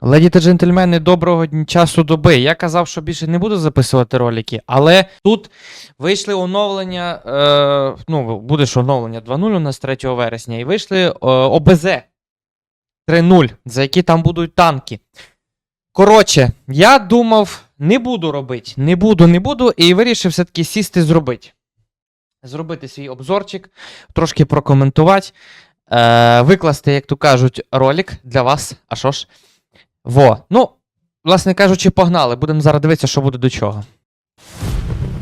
Леді та джентльмени, доброго часу доби. Я казав, що більше не буду записувати ролики, але тут вийшли оновлення. Е, ну, буде ж оновлення 2.0 у нас 3 вересня, і вийшли е, ОБЗ 3.0, за які там будуть танки. Коротше, я думав, не буду робити, не буду, не буду, і вирішив все-таки сісти зробити. Зробити свій обзорчик, трошки прокоментувати, е, викласти, як то кажуть, ролик для вас. А що ж? Во. Ну, власне кажучи, погнали. Будемо зараз дивитися, що буде до чого.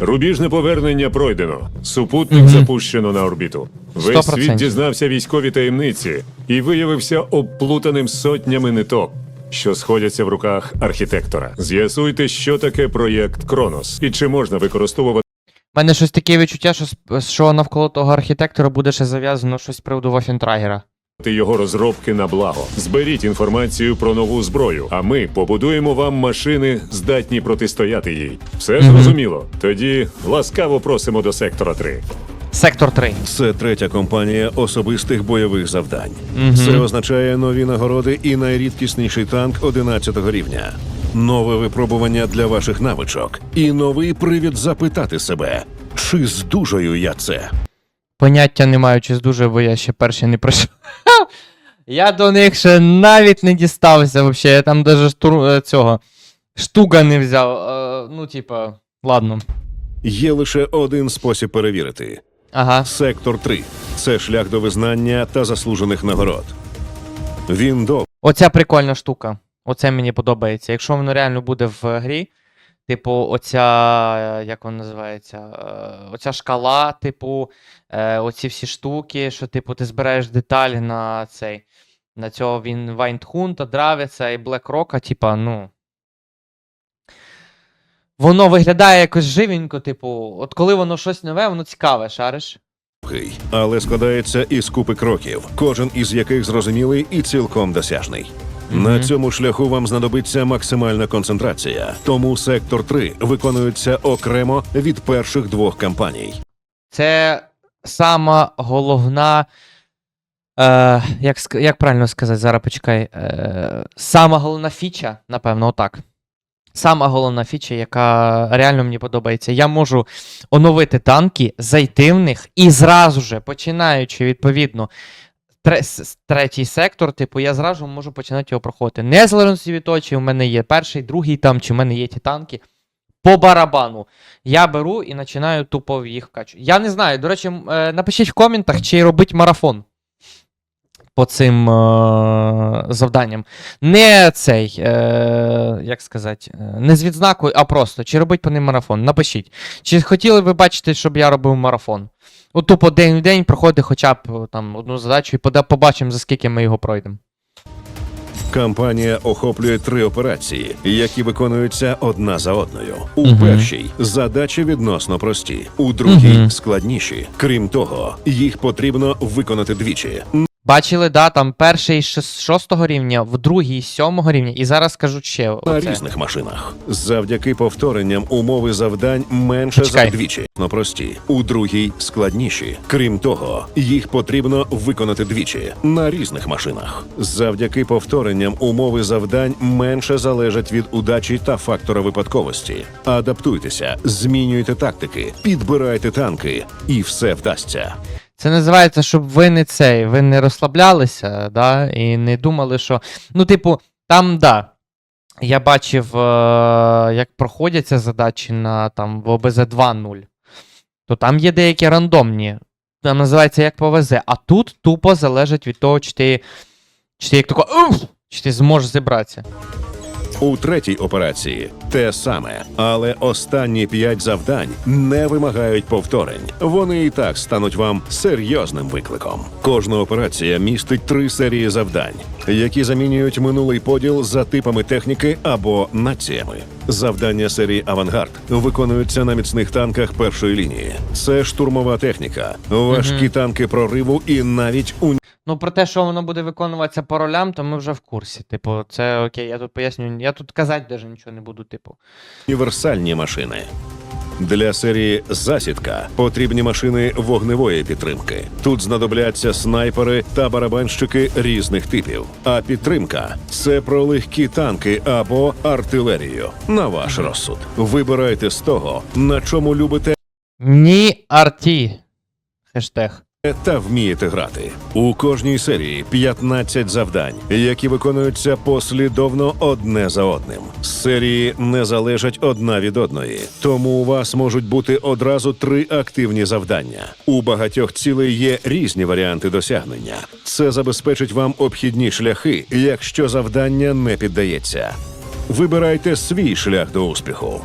Рубіжне повернення пройдено. Супутник Мгм. запущено на орбіту. Весь 100%. світ дізнався військові таємниці і виявився обплутаним сотнями ниток, що сходяться в руках архітектора. З'ясуйте, що таке проєкт Кронос і чи можна використовувати У мене щось таке відчуття, що, що навколо того архітектора буде ще зав'язано щось з приводу Вофентрагера. Його розробки на благо. Зберіть інформацію про нову зброю, а ми побудуємо вам машини, здатні протистояти їй. Все зрозуміло. Тоді ласкаво просимо до сектора 3. Сектор 3. Це третя компанія особистих бойових завдань. Мгм. Це означає нові нагороди і найрідкісніший танк 11 рівня. Нове випробування для ваших навичок і новий привід запитати себе, чи здужаю я це? Поняття не маю, чи бо я ще перший не пройшов. Я до них ще навіть не дістався вообще. Я там даже штур... е, цього штука не взяв. Е, ну, типа, ладно. Є лише один спосіб перевірити: Ага. сектор 3 це шлях до визнання та заслужених нагород. Він довгий. Оця прикольна штука. Оце мені подобається. Якщо воно реально буде в грі, типу, оця, як вона називається, е, оця шкала, типу, е, оці всі штуки, що, типу, ти збираєш деталі на цей. На цього він Вайндхунта, Дравіца і Блекрока, типа, ну. Воно виглядає якось живенько, типу, от коли воно щось нове, воно цікаве, шариш. але складається із купи кроків, кожен із яких зрозумілий і цілком досяжний. На цьому шляху вам знадобиться максимальна концентрація, тому сектор 3 виконується окремо від перших двох кампаній. Це сама головна. Е, як, як правильно сказати, зараз почекай. Е, сама головна фіча, напевно, отак. Сама головна фіча, яка реально мені подобається. Я можу оновити танки, зайти в них і зразу же, починаючи, відповідно, третій сектор, типу, я зразу можу починати його проходити. Незалежно від того, чи в мене є перший, другий там, чи в мене є ті танки. По барабану. Я беру і починаю тупо їх вкачувати. Я не знаю, до речі, е, напишіть в коментах, чи робить марафон по цим е- завданням. Не цей, е- як сказати, е, не з відзнакою, а просто, чи робить по ним марафон. Напишіть. Чи хотіли ви бачити, щоб я робив марафон? От тупо день в день проходить хоча б там одну задачу і побачимо, за скільки ми його пройдемо. Кампанія охоплює три операції, які виконуються одна за одною. У угу. першій задачі відносно прості, у другій угу. складніші. Крім того, їх потрібно виконати двічі. Бачили, да, там перший з шостого рівня, в другий з сьомого рівня, і зараз скажу ще. На оце. різних машинах завдяки повторенням умови завдань менше Почекай. за двічі. Но прості, у другій складніші. Крім того, їх потрібно виконати двічі на різних машинах. Завдяки повторенням умови завдань менше залежать від удачі та фактора випадковості. Адаптуйтеся, змінюйте тактики, підбирайте танки, і все вдасться. Це називається, щоб ви не цей, ви не розслаблялися, да, і не думали, що. Ну, типу, там, да. Я бачив, е- як проходяться задачі на там в ОБЗ 2.0. То там є деякі рандомні. Там називається як повезе. А тут тупо залежить від того, чи ти. Чи ти як тако, чи ти зможеш зібратися. У третій операції те саме, але останні п'ять завдань не вимагають повторень. Вони і так стануть вам серйозним викликом. Кожна операція містить три серії завдань, які замінюють минулий поділ за типами техніки або націями. Завдання серії Авангард виконуються на міцних танках першої лінії. Це штурмова техніка, важкі танки прориву і навіть у Ну, про те, що воно буде виконуватися по ролям, то ми вже в курсі. Типу, це окей, я тут пояснюю. Я тут казати навіть нічого не буду, типу. універсальні машини. Для серії засідка потрібні машини вогневої підтримки. Тут знадобляться снайпери та барабанщики різних типів. А підтримка це про легкі танки або артилерію. На ваш розсуд. Вибирайте з того, на чому любите Ні арті. Хештег. Та вмієте грати. У кожній серії 15 завдань, які виконуються послідовно одне за одним. Серії не залежать одна від одної, тому у вас можуть бути одразу три активні завдання. У багатьох цілей є різні варіанти досягнення. Це забезпечить вам обхідні шляхи, якщо завдання не піддається. Вибирайте свій шлях до успіху.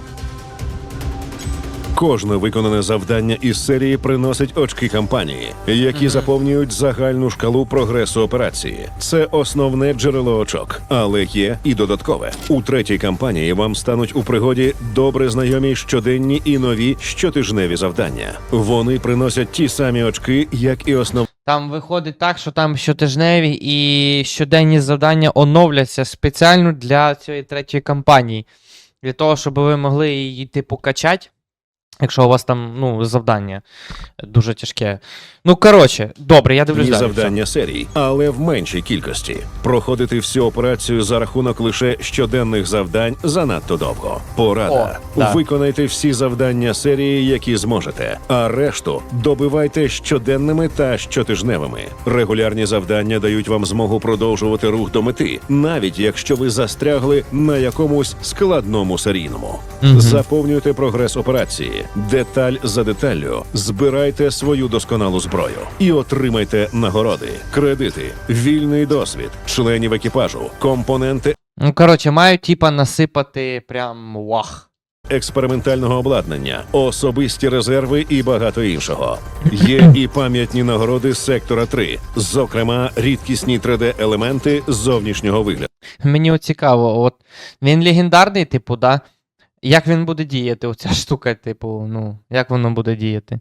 Кожне виконане завдання із серії приносить очки кампанії, які заповнюють загальну шкалу прогресу операції. Це основне джерело очок, але є і додаткове. У третій кампанії вам стануть у пригоді добре знайомі щоденні і нові щотижневі завдання. Вони приносять ті самі очки, як і основні. Там виходить так, що там щотижневі і щоденні завдання оновляться спеціально для цієї третьої кампанії. Для того, щоб ви могли її типу качати. Якщо у вас там ну, завдання дуже тяжке. Ну, коротше, добре, я дивлюсь Ні далі. завдання серій, але в меншій кількості. Проходити всю операцію за рахунок лише щоденних завдань занадто довго. Порада: О, да. виконайте всі завдання серії, які зможете, а решту добивайте щоденними та щотижневими. Регулярні завдання дають вам змогу продовжувати рух до мети, навіть якщо ви застрягли на якомусь складному серійному. Мгм. Заповнюйте прогрес операції, деталь за деталлю, збирайте свою досконалу зброю і отримайте нагороди, кредити, вільний досвід, членів екіпажу, компоненти Ну, коротше, мають типа насипати прям вах. експериментального обладнання, особисті резерви і багато іншого. Є і пам'ятні нагороди сектора 3, зокрема рідкісні 3D-елементи зовнішнього вигляду. Мені цікаво, от він легендарний, типу, да? Як він буде діяти, оця штука, типу, ну, як воно буде діяти?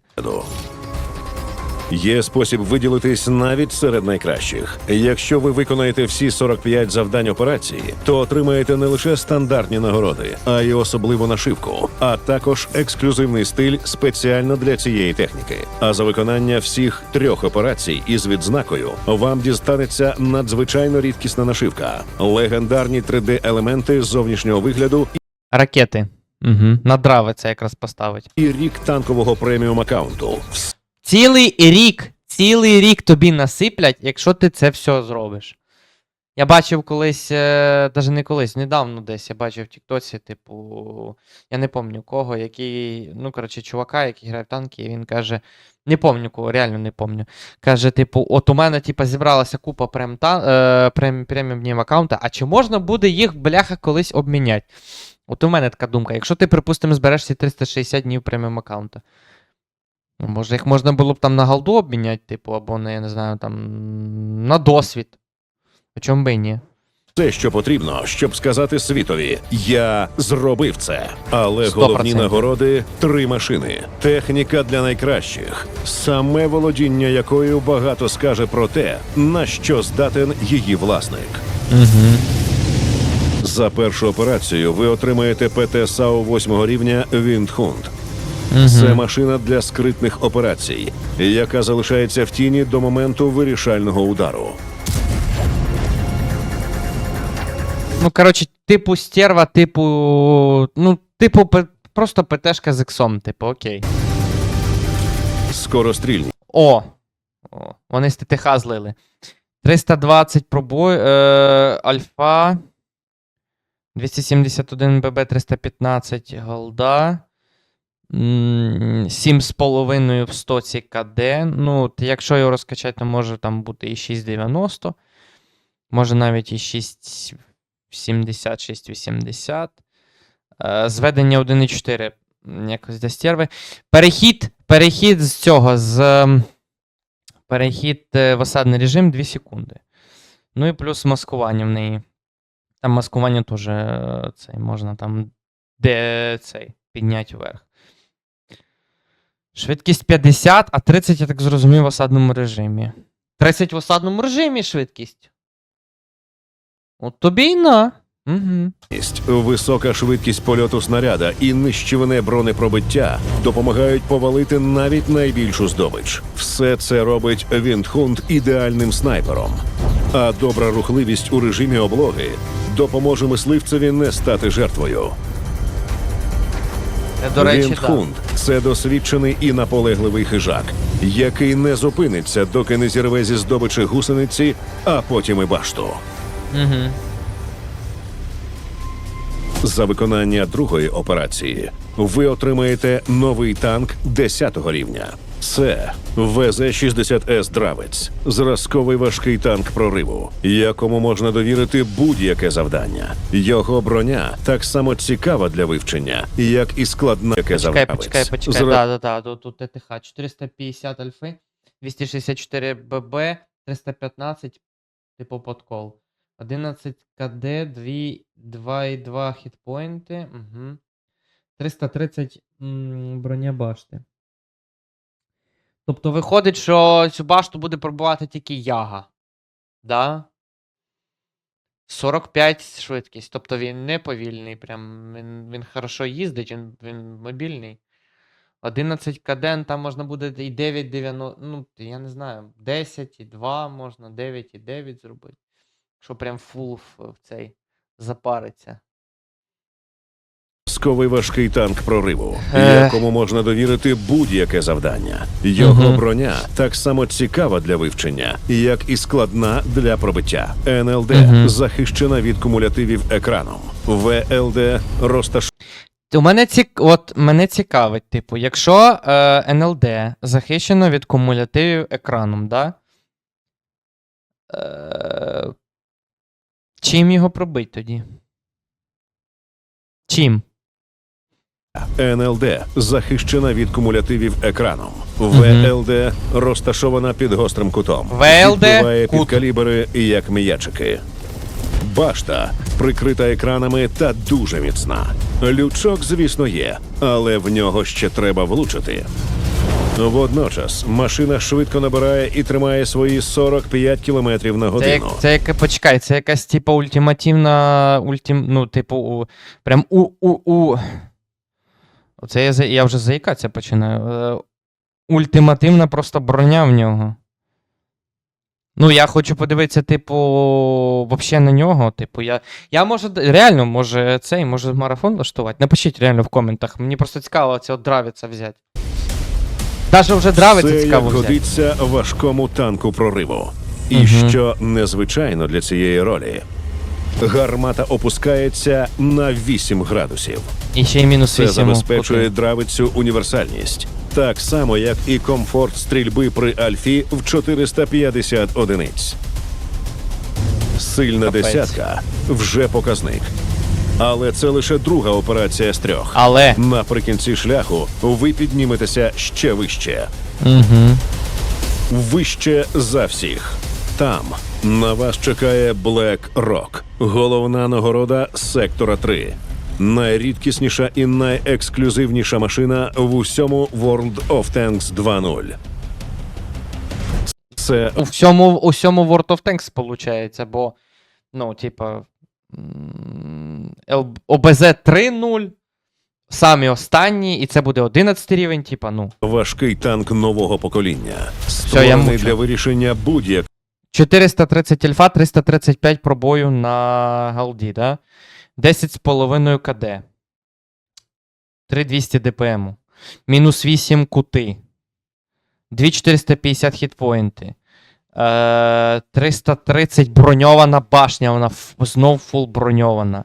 Є спосіб виділитись навіть серед найкращих. Якщо ви виконаєте всі 45 завдань операції, то отримаєте не лише стандартні нагороди, а й особливу нашивку, а також ексклюзивний стиль спеціально для цієї техніки. А за виконання всіх трьох операцій із відзнакою вам дістанеться надзвичайно рідкісна нашивка, легендарні 3D-елементи зовнішнього вигляду Ракети. Угу. На драви це якраз поставить. і рік танкового преміум аккаунту. Цілий рік, цілий рік тобі насиплять, якщо ти це все зробиш. Я бачив колись, е, навіть не колись, недавно десь я бачив в Тіктоці, типу, я не пам'ятаю кого, який, ну, коротше, чувака, який грає в танки, і він каже, не пам'ятаю кого, реально не пам'ятаю. Каже, типу, от у мене, типу, зібралася купа прем е, прем, преміум аккаунта, а чи можна буде їх, бляха, колись обміняти? От у мене така думка. Якщо ти, припустимо, збереш ці 360 днів преміум аккаунта. Ну, Може, їх можна було б там на голду обміняти, типу, або на, я не знаю, там на досвід. Чому би і ні? Все, що потрібно, щоб сказати світові: я зробив це. Але Сто головні нагороди три машини, техніка для найкращих, саме володіння якою багато скаже про те, на що здатен її власник. Угу. За першу операцію ви отримаєте ПТ САУ 8 рівня Віндхунд. Це машина для скритних операцій, яка залишається в тіні до моменту вирішального удару. Ну, коротше, типу стерва, типу. Ну, типу, просто ПТшка з іксом, типу, окей. Скорострільні. О! О вони з ТТХ злили. 320 пробой, е, Альфа. 271 ББ 315 голда. 7,5 в 100 КД. Ну, от якщо його розкачати, то може там бути і 690. Може навіть і 670, 680. Е, Зведення 1,4 якось до стерви. Перехід, перехід з цього, з. Перехід е, в осадний режим 2 секунди. Ну і плюс маскування в неї. Там маскування теж е, цей, можна там де цей підняти вверх. Швидкість 50, а 30, я так зрозумів, в осадному режимі. 30 в осадному режимі швидкість. От тобі й на. Угу. Висока швидкість польоту снаряда і нищівне бронепробиття допомагають повалити навіть найбільшу здобич. Все це робить Віндхунд ідеальним снайпером. А добра рухливість у режимі облоги допоможе мисливцеві не стати жертвою. До речі. Віндхунд це досвідчений і наполегливий хижак, який не зупиниться, доки не зірве зі здобичі гусениці, а потім і башту. Угу. За виконання другої операції ви отримаєте новий танк 10-го рівня. Це ВЗ-60С Дравець, зразковий важкий танк прориву, якому можна довірити будь-яке завдання. Його броня так само цікава для вивчення, як і складна яке Почекай, завдавець. почекай, почекай. Зра- Да, да, да. Тут, тут ТТХ. 450 альфи, 264 ББ, 315 типу подкол. 11 КД, 2,2 хітпоінти. Угу. 330 м, броня башти. Тобто виходить, що цю башту буде пробувати тільки яга. Да? 45 швидкість. Тобто він не повільний, прям він, він хорошо їздить, він, він мобільний. 11 каден, там можна буде і 9,90, ну, я не знаю, 10 і 2 можна, 9 і 9 зробити. Якщо прям фул в цей запариться. Зразковий важкий танк прориву, Е. якому можна довірити будь-яке завдання. Його броня так само цікава для вивчення, як і складна для пробиття. НЛД захищена від кумулятивів екраном. ВЛД розташована У мене цік... От мене цікавить, типу, якщо е, НЛД захищено від кумулятивів екраном, да? Е, чим його пробить тоді? Чим? НЛД захищена від кумулятивів екраном. ВЛД розташована під гострим кутом. ВЛД Відбиває під кут. калібри як м'ячики. Башта прикрита екранами та дуже міцна. Лючок, звісно, є, але в нього ще треба влучити. Водночас машина швидко набирає і тримає свої 45 км на Це, як, годину. це яке, почекай, це якась типу ультимативна. Ультим, ну, типу, у, прям у. у, у. Оце я, я вже заїкатися починаю. Е, ультимативна просто броня в нього. Ну, я хочу подивитися, типу, взагалі на нього. Типу, я. Я можу. Реально, може, цей, може марафон влаштувати. Напишіть реально в коментах. Мені просто цікаво цього дравіця взяти. Даже вже дравіця Це цікаво як взяти. годиться важкому танку прориву. І Мгм. що незвичайно для цієї ролі. Гармата опускається на 8 градусів. І ще й мінус Це 8. забезпечує дравицю універсальність, так само як і комфорт стрільби при альфі в 450 одиниць. Сильна Капець. десятка вже показник. Але це лише друга операція з трьох. Але. Наприкінці шляху ви підніметеся ще вище. Угу. Вище за всіх. Там на вас чекає Black Rock, головна нагорода сектора 3. Найрідкісніша і найексклюзивніша машина в усьому World of Tanks 2.0. Це У всьому, у всьому World of Tanks получається, бо, ну, типа, ОБЗ 3.0, самі останні, і це буде 11 рівень, типа, ну. важкий танк нового покоління, я створений для вирішення будь-яких 430 альфа, 335 пробою на галді, да? 10,5 КД. 3200 ДПМ. Мінус 8 кути. 2450 хітпоінти. Е, 330 броньована башня, вона знов фул броньована.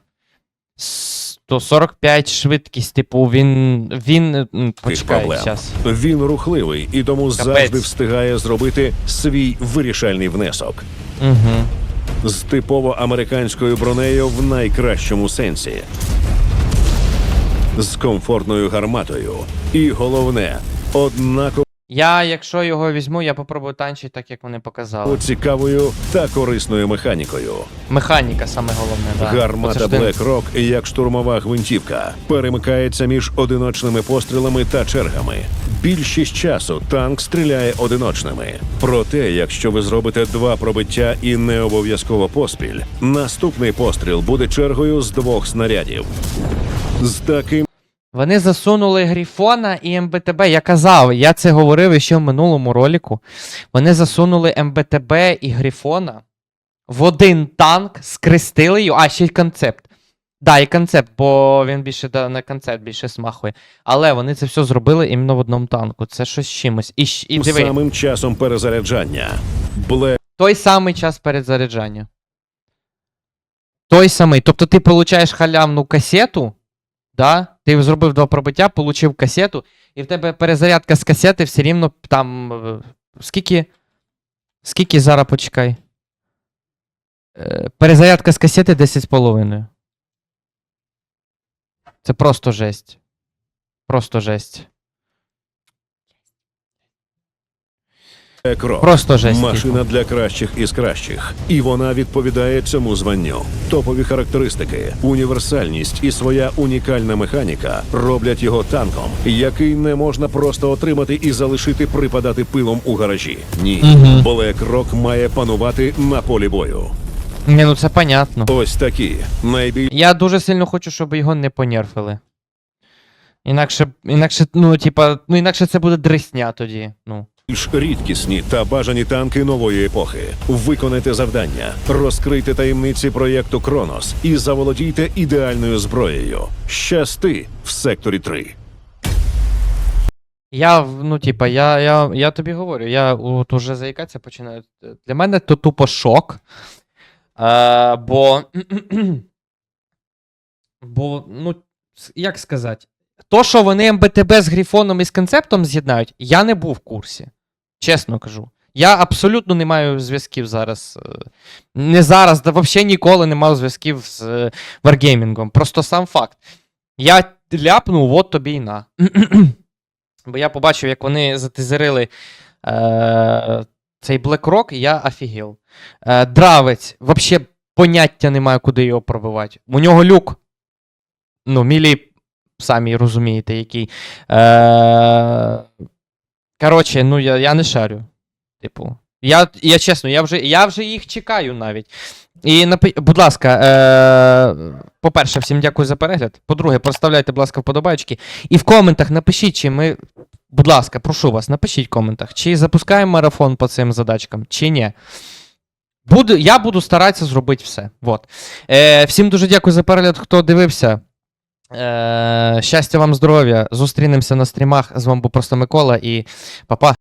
145 швидкість, типу, він. Він. Почекай, зараз. Він рухливий і тому Капець. завжди встигає зробити свій вирішальний внесок. Угу. з типово американською бронею в найкращому сенсі. З комфортною гарматою. І головне, однаково Я, якщо його візьму, я попробую танчити так, як вони показали. цікавою та корисною механікою. Механіка саме головне, да. Гармата Оце ж Black Rock, як штурмова гвинтівка, перемикається між одиночними пострілами та чергами. Більшість часу танк стріляє одиночними. Проте, якщо ви зробите два пробиття і не обов'язково поспіль, наступний постріл буде чергою з двох снарядів. З таким Вони засунули Грифона і МБТБ. Я казав, я це говорив ще в минулому роліку. Вони засунули МБТБ і Грифона в один танк, скрестили його, а ще й концепт. Да, і концепт, бо він більше да, на концепт більше смахує. Але вони це все зробили іменно в одному танку. Це щось з чимось. І, і диви, самим часом перезаряджання. Блек той самий час перезаряджання. Той самий. Тобто ти получаєш халявну касету, да? ти зробив два пробиття, получив касету, і в тебе перезарядка з касети все рівно там. е, Скільки. Скільки зараз почекай? Е, Перезарядка з касети 10,5. Це просто жесть. Просто жесть. Рок. Просто жесть. Машина для кращих із кращих, і вона відповідає цьому званню. Топові характеристики, універсальність і своя унікальна механіка роблять його танком, який не можна просто отримати і залишити припадати пилом у гаражі. Ні, Мгм. Блек Рок має панувати на полі бою. Ні, ну це понятно. Ось такі найбільш Я дуже сильно хочу, щоб його не понерфили. Інакше, інакше, ну, типа, ну, інакше це буде дресня тоді. Ну. Рідкісні та бажані танки нової епохи. Виконайте завдання, розкрийте таємниці проєкту Кронос і заволодійте ідеальною зброєю. Щасти в секторі 3. Я, ну, типа, я, я, я тобі говорю, я от уже заїкатися починаю. Для мене то тупо шок. Е, бо. бо, ну, як сказати, то, що вони МБТБ з Грифоном і з концептом з'єднають, я не був в курсі. Чесно кажу. Я абсолютно не маю зв'язків зараз. е, Не зараз, да взагалі ніколи не мав зв'язків з е, Wargaming. Просто сам факт. Я ляпнув, от тобі й на. Бо я побачив, як вони затизерили е, цей BlackRock, і я офігел. Е, Дравець, взагалі поняття немає, куди його пробивати. У нього люк. Ну, мілі, самі розумієте, який. Е, коротше, ну я, я не шарю. Типу. Я, я чесно, я вже, я вже їх чекаю навіть. І напи... будь ласка, е... по-перше, всім дякую за перегляд. По-друге, проставляйте, будь ласка, вподобайки. І в коментах напишіть, чи ми. Будь ласка, прошу вас, напишіть в коментах, чи запускаємо марафон по цим задачкам, чи ні. Буду, я буду старатися зробити все. Вот. Е, всім дуже дякую за перегляд, хто дивився. Е, щастя вам, здоров'я. Зустрінемося на стрімах. З вами був просто Микола і па-па.